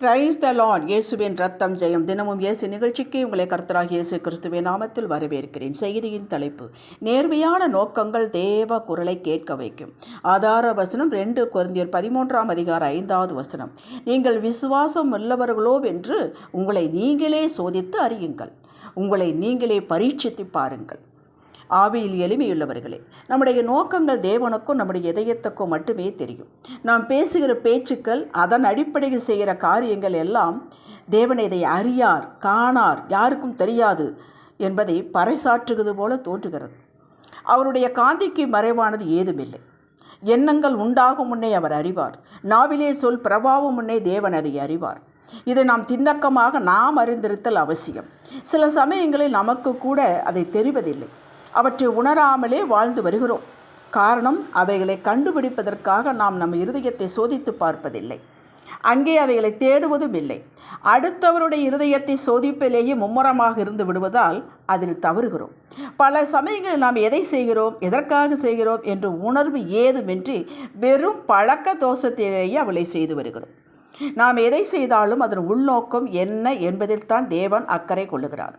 Praise the Lord இயேசுவின் ரத்தம் ஜெயம். தினமும் இயேசு நிகழ்ச்சிக்கு உங்களை கர்த்தராக இயேசு கிறிஸ்துவின் நாமத்தில் வரவேற்கிறேன். செய்தியின் தலைப்பு நேர்மையான நோக்கங்கள் தேவ குரலை கேட்க வைக்கும். ஆதார வசனம் ரெண்டு குருந்தியர் பதிமூன்றாம் அதிகார ஐந்தாவது வசனம். நீங்கள் விசுவாசம் உள்ளவர்களோ என்று உங்களை நீங்களே சோதித்து அறியுங்கள். உங்களை நீங்களே பரீட்சித்து பாருங்கள். ஆவியில் எளிமையுள்ளவர்களே நம்முடைய நோக்கங்கள் தேவனுக்கும் நம்முடைய இதயத்துக்கும் மட்டுமே தெரியும். நாம் பேசுகிற பேச்சுக்கள் அதன் அடிப்படையில் செய்கிற காரியங்கள் எல்லாம் தேவனை இதை அறியார் காணார் யாருக்கும் தெரியாது என்பதை பறைசாற்றுகிறது போல தோன்றுகிறது. அவருடைய காந்திக்கு மறைவானது ஏதுமில்லை. எண்ணங்கள் உண்டாகும் முன்னே அவர் அறிவார். நாவிலே சொல் பிரபாவம் முன்னே தேவன் அதை அறிவார். இதை நாம் திண்ணக்கமாக நாம் அறிந்திருத்தல் அவசியம். சில சமயங்களில் நமக்கு கூட அதை தெரிவதில்லை. அவற்றை உணராமலே வாழ்ந்து வருகிறோம். காரணம் அவைகளை கண்டுபிடிப்பதற்காக நாம் நம் இருதயத்தை சோதித்து பார்ப்பதில்லை. அங்கே அவைகளை தேடுவதும் இல்லை. அடுத்தவருடைய இருதயத்தை சோதிப்பிலேயே மும்முரமாக இருந்து விடுவதால் அதில் தவறுகிறோம். பல சமயங்களில் நாம் எதை செய்கிறோம் எதற்காக செய்கிறோம் என்ற உணர்வு ஏதுமின்றி வெறும் பழக்க தோஷத்திலேயே அவளை செய்து வருகிறோம். நாம் எதை செய்தாலும் அதன் உள்நோக்கம் என்ன என்பதில் தான் தேவன் அக்கறை கொள்ளுகிறார்.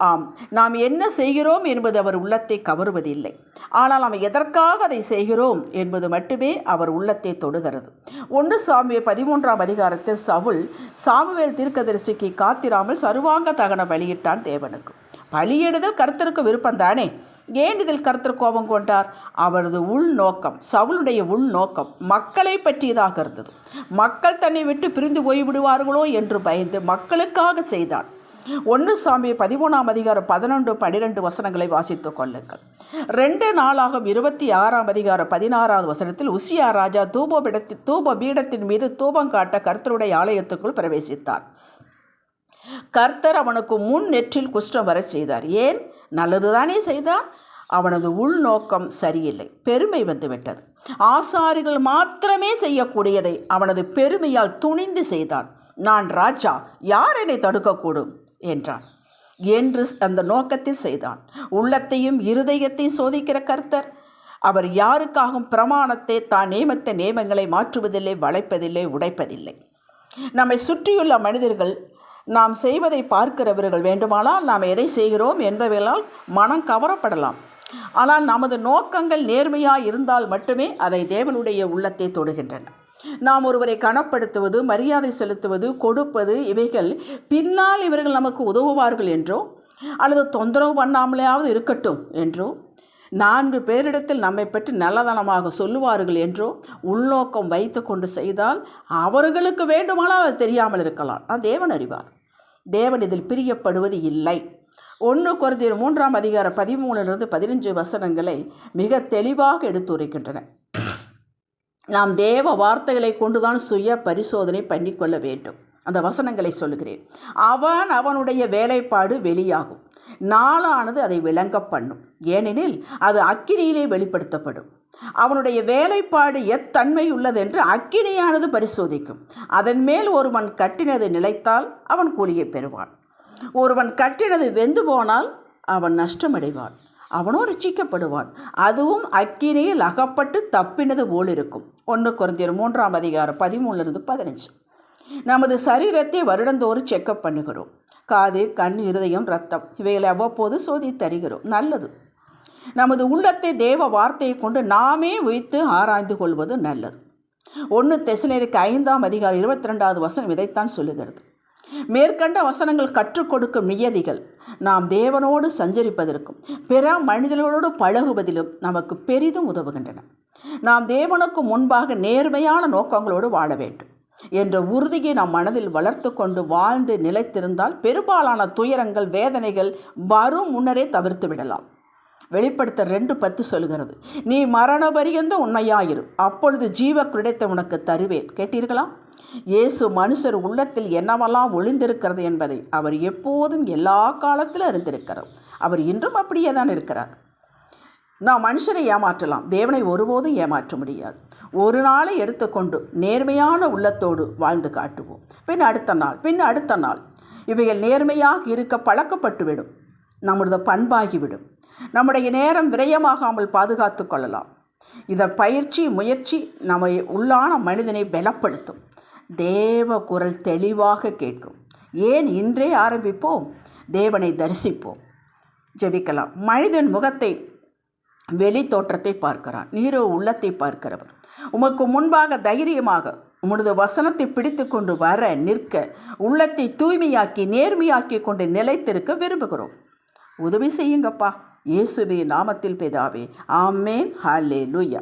ஆம் நாம் என்ன செய்கிறோம் என்பது அவர் உள்ளத்தை கவருவதில்லை. ஆனால் நாம் எதற்காக அதை செய்கிறோம் என்பது மட்டுமே அவர் உள்ளத்தை தொடுகிறது. ஒன்று சாமியை பதிமூன்றாம் அதிகாரத்தில் சவுல் சாமுவேல் தீர்க்கதரிசிக்கு காத்திராமல் சருவாங்க தகன பலியிட்டான் தேவனுக்கு. பலியிடுதல் கருத்தருக்கு விருப்பம்தானே ஏன் இதில் கருத்தர் கோபம் கொண்டார்? அவரது உள்நோக்கம் சவுளுடைய உள்நோக்கம் மக்களை பற்றியதாக இருந்தது. மக்கள் தன்னை விட்டு பிரிந்து போய்விடுவார்களோ என்று பயந்து மக்களுக்காக செய்தான். ஒன்று சாமி பதிமூணாம் அதிகாரம் பதினொன்று பன்னிரெண்டு வசனங்களை வாசித்து கொள்ளுங்கள். ரெண்டு நாளாகும் இருபத்தி ஆறாம் அதிகாரம் பதினாறாவது வசனத்தில் உசியா ராஜா தூப தூப பீடத்தின் மீது தூபம் காட்ட கர்த்தருடைய ஆலயத்துக்குள் பிரவேசித்தார். கர்த்தர் அவனுக்கு முன் நெற்றில் குஷ்டம் வர செய்தார். ஏன்? நல்லதுதானே செய்தார். அவனது உள்நோக்கம் சரியில்லை. பெருமை வந்துவிட்டது. ஆசாரிகள் மாத்திரமே செய்யக்கூடியதை அவனது பெருமையால் துணிந்து செய்தான். நான் ராஜா யார் என்னை தடுக்கக்கூடும்? என்றான். என்று அந்த நோக்கத்தில் செய்தான். உள்ளத்தையும் இருதயத்தையும் சோதிக்கிற கர்த்தர் அவர் யாருக்காகவும் பிரமாணத்தை தான் நியமித்த நியமங்களை மாற்றுவதில்லை வளைப்பதில்லை உடைப்பதில்லை. நம்மை சுற்றியுள்ள மனிதர்கள் நாம் செய்வதை பார்க்கிறவர்கள் வேண்டுமானால் நாம் எதை செய்கிறோம் என்பவர்களால் மனம் கவரப்படலாம். ஆனால் நமது நோக்கங்கள் நேர்மையாக இருந்தால் மட்டுமே அதை தேவனுடைய உள்ளத்தை தொடுகின்றன. நாம் ஒருவரை கனப்படுத்துவது மரியாதை செலுத்துவது கொடுப்பது இவைகள் பின்னால் இவர்கள் நமக்கு உதவுவார்கள் என்றோ அல்லது தொந்தரவு பண்ணாமலேயாவது இருக்கட்டும் என்றோ நான்கு பேரிடத்தில் நம்மை பற்றி நல்லதனமாக சொல்லுவார்கள் என்றோ உள்நோக்கம் வைத்து கொண்டு செய்தால் அவர்களுக்கு வேண்டுமானால் அது தெரியாமல் இருக்கலாம். நான் தேவன் அறிவார். தேவன் இதில் பிரியப்படுவது இல்லை. ஒன்று குறைந்த மூன்றாம் அதிகார பதிமூணிலிருந்து பதினஞ்சு வசனங்களை மிக தெளிவாக எடுத்துரைக்கின்றன. நாம் தேவ வார்த்தைகளை கொண்டுதான் சுய பரிசோதனை பண்ணிக்கொள்ள வேண்டும். அந்த வசனங்களை சொல்லுகிறேன். அவன் அவனுடைய வேலைப்பாடு வெளியாகும். நாளானது அதை விளங்க பண்ணும். ஏனெனில் அது அக்கினியிலே வெளிப்படுத்தப்படும். அவனுடைய வேலைப்பாடு எத்தன்மை உள்ளதென்று அக்கினியானது பரிசோதிக்கும். அதன் மேல் ஒருவன் கட்டினது நிலைத்தால் அவன் கூலியை பெறுவான். ஒருவன் கட்டினது வெந்து போனால் அவன் நஷ்டமடைவான். அவனும் ரட்சிக்கப்படுவான். அதுவும் அக்கினியில் அகப்பட்டு தப்பினது போல் இருக்கும் ஒன்று குறைந்தர் மூன்றாம் அதிகாரம் பதிமூணுலேருந்து பதினஞ்சு. நமது சரீரத்தை வருடந்தோறும் செக்கப் பண்ணுகிறோம். காது கண் இருதயம் ரத்தம் இவைகளை அவ்வப்போது சோதி தருகிறோம். நல்லது. நமது உள்ளத்தை தேவ வார்த்தையை கொண்டு நாமே வைத்து ஆராய்ந்து கொள்வது நல்லது. ஒன்று தெசிலருக்கு ஐந்தாம் அதிகாரம் இருபத்தி ரெண்டாவது வசனம் இதைத்தான் சொல்லுகிறது. மேற்கண்ட வசனங்கள் கற்றுக் கொடுக்கும் நியதிகள். நாம் தேவனோடு சஞ்சரிப்பதற்கும் பிற மனிதர்களோடு பழகுவதிலும் நமக்கு பெரிதும் உதவுகின்றன. நாம் தேவனுக்கு முன்பாக நேர்மையான நோக்கங்களோடு வாழ வேண்டும். என்ற உறுதியை நாம் மனதில் வளர்த்து கொண்டு வாழ்ந்து நிலைத்திருந்தால் பெரும்பாலான துயரங்கள் வேதனைகள் வரும் முன்னரே தவிர்த்து விடலாம் வெளிப்படுத்த ரெண்டு பத்து சொல்கிறது நீ மரண பரியந்த உண்மையாயிரு. அப்பொழுது ஜீவ கிடைத்த உனக்கு தருவேன். கேட்டீர்களா? இயேசு மனுஷர் உள்ளத்தில் என்னவெல்லாம் ஒளிந்திருக்கிறது என்பதை அவர் எப்போதும் எல்லா காலத்திலும் அறிந்திருக்கிறார். அவர் இன்றும் அப்படியே தான் இருக்கிறார். நாம் மனுஷரை ஏமாற்றலாம். தேவனை ஒருபோதும் ஏமாற்ற முடியாது. ஒரு நாளை எடுத்துக்கொண்டு நேர்மையான உள்ளத்தோடு வாழ்ந்து காட்டுவோம். பின் அடுத்த நாள் பின் அடுத்த நாள். இவைகள் நேர்மையாக இருக்க பழக்கப்பட்டுவிடும். நம்மளது பண்பாகிவிடும். நம்முடைய நேரம் விரயமாகாமல் பாதுகாத்து கொள்ளலாம். இந்த பயிற்சி முயற்சி நம்ம உள்ளான மனிதனை பலப்படுத்தும். தேவ குரல் தெளிவாக கேட்கும். ஏன் இன்றே ஆரம்பிப்போம்? தேவனை தரிசிப்போம். ஜெபிக்கலாம். மனிதன் முகத்தை வெளி தோற்றத்தை பார்க்கிறான். நீரோ உள்ளத்தை பார்க்கிறவர். உமக்கு முன்பாக தைரியமாக உமது வசனத்தை பிடித்து கொண்டு வர நிற்க உள்ளத்தை தூய்மையாக்கி நேர்மையாக்கி கொண்டு நிலைத்திருக்க விரும்புகிறோம். உதவி செய்யுங்கப்பா. இயேசுவே நாமத்தில் பிதாவே ஆமேன். ஹாலே லூயா